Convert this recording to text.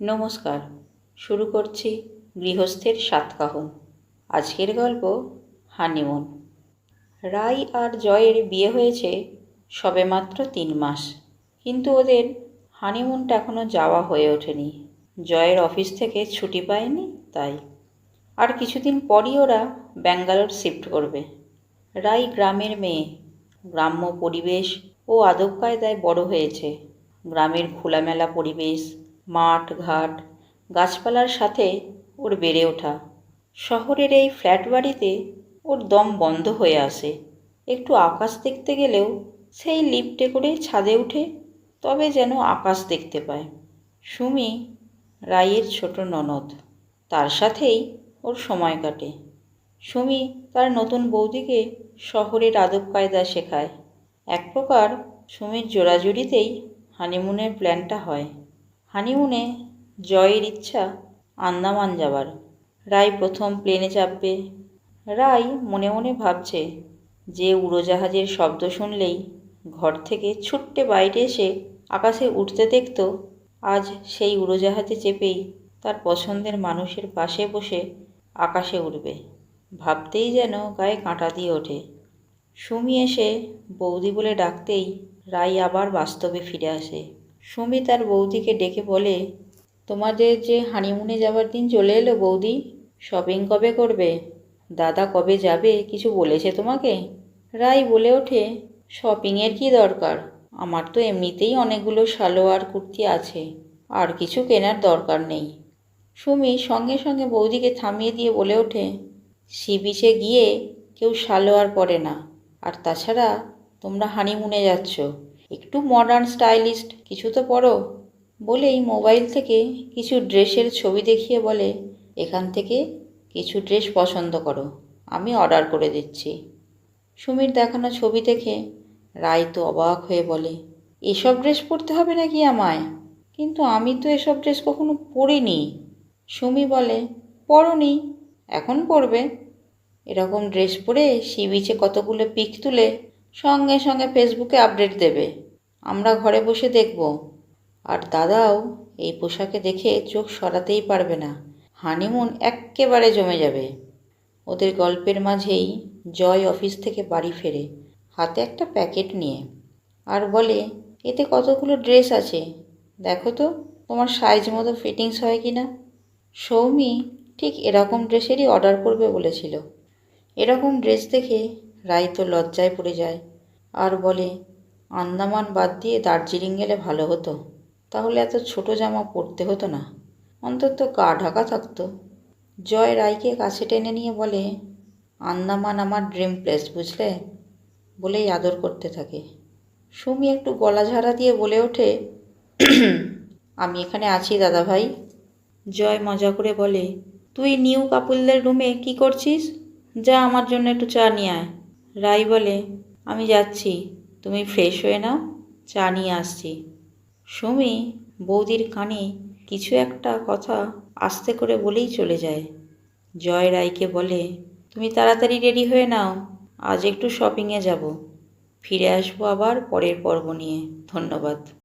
নমস্কার। শুরু করছি গৃহস্থের সাতকাহন। আজকের গল্প হানিমুন। রাই আর জয়ের বিয়ে হয়েছে সবেমাত্র তিন মাস। কিন্তু ওদের হানিমুনটা এখনও যাওয়া হয়ে ওঠেনি। জয়ের অফিস থেকে ছুটি পায়নি তাই। আর কিছুদিন পরই ওরা ব্যাঙ্গালোর শিফট করবে। রাই গ্রামের মেয়ে। গ্রাম্য পরিবেশ ও আদব কায়দায় বড় হয়েছে। গ্রামের খোলামেলা পরিবেশ মাঠ, ঘাট, গাছপালার সাথে ওর বেড়ে ওঠা। শহরের এই ফ্ল্যাট বাড়িতে ওর দম বন্ধ হয়ে আসে। একটু আকাশ দেখতে গেলেও সেই লিফটে করে ছাদে উঠে তবে যেন আকাশ দেখতে পায়। সুমি রায়ের ছোট ননদ, তার সাথেই ওর সময় কাটে। সুমি তার নতুন বৌদিকে শহরের আদব কায়দা শেখায়। এক প্রকার সুমির জোড়াজুড়িতেই হানিমুনের প্ল্যানটা হয়। হানিমুনে জয়ের ইচ্ছা আন্দামান যাবার। রায় প্রথম প্লেনে চাপবে। রায় মনে মনে ভাবছে, যে উড়োজাহাজের শব্দ শুনলেই ঘর থেকে ছুট্টে বাইরে এসে আকাশে উঠতে দেখত, আজ সেই উড়োজাহাজে চেপেই তার পছন্দের মানুষের পাশে বসে আকাশে উঠবে ভাবতেই যেন গায়ে কাঁটা দিয়ে ওঠে। সুমি এসে বৌদি বলে ডাকতেই রাই আবার বাস্তবে ফিরে আসে। সুমি তার বৌদিকে ডেকে বলে, তোমাদের যে হানিমুনে যাবার দিন চলে এলো বৌদি শপিং কবে করবে? দাদা কবে যাবে কিছু বলেছে তোমাকে? রাই বলে ওঠে শপিংয়ের কি দরকার? আমার তো এমনিতেই অনেকগুলো সালোয়ার, কুর্তি আছে, আর কিছু কেনার দরকার নেই। সুমি সঙ্গে সঙ্গে বৌদিকে থামিয়ে দিয়ে বলে ওঠে, সি বিচে গিয়ে কেউ সালোয়ার পরে না, আর তাছাড়া তোমরা হানিমুনে যাচ্ছ। একটু মডার্ন স্টাইলিস্ট কিছু তো পরো। বলেই মোবাইল থেকে কিছু ড্রেসের ছবি দেখিয়ে বলে, এখান থেকে কিছু ড্রেস পছন্দ করো, আমি অর্ডার করে দিচ্ছি। সুমির দেখানো ছবি দেখে রায় তো অবাক হয়ে বলে, এসব ড্রেস পরতে হবে নাকি আমায়? কিন্তু আমি তো এসব ড্রেস কখনো পরিনি। সুমি বলে, পরনি, এখন পরবে। এরকম ড্রেস পরে সি বিচে কতগুলো পিক তুলে সঙ্গে সঙ্গে ফেসবুকে আপডেট দেবে। আমরা ঘরে বসে দেখব। আর দাদাও এই পোশাকে দেখে চোখ সরাতেই পারবে না। হানিমুন এক্কেবারে জমে যাবে। ওদের গল্পের মাঝেই জয় অফিস থেকে বাড়ি ফেরে, হাতে একটা প্যাকেট নিয়ে। আর বলে, এতে কতগুলো ড্রেস আছে? দেখো তো, তোমার সাইজ মতো ফিটিংস হয় কি না সৌমি ঠিক এরকম ড্রেসেরই অর্ডার করবে বলেছিল। এরকম ড্রেস দেখে রাই তো লজ্জায় পড়ে যায়। আর বলে, আন্দামান বাদ দিয়ে দার্জিলিং গেলে ভালো হতো। তাহলে এত ছোট জামা পরতে হতো না। অন্তত গা ঢাকা থাকতো। জয় রায়কে কাছে টেনে নিয়ে বলে, আন্দামান আমার ড্রিম প্লেস, বুঝলে? বলেই আদর করতে থাকে। সুমি একটু গলা ঝাড়া দিয়ে বলে ওঠে, আমি এখানে আছি দাদা ভাই। জয় মজা করে বলে, তুই নিউ কাপুলদের রুমে কি করছিস? যা আমার জন্য একটু চা নিয়ে আয়। রাই বলে, আমি যাচ্ছি। তুমি ফ্রেশ হয়ে নাও, চা নিয়ে আসছি। সুমি বৌদির কানে কিছু একটা কথা আস্তে করে বলেই চলে যায়। জয় রায়কে বলে, তুমি তাড়াতাড়ি রেডি হয়ে নাও, আজ একটু শপিংয়ে যাব। ফিরে আসব আবার পরের পর্ব নিয়ে। ধন্যবাদ।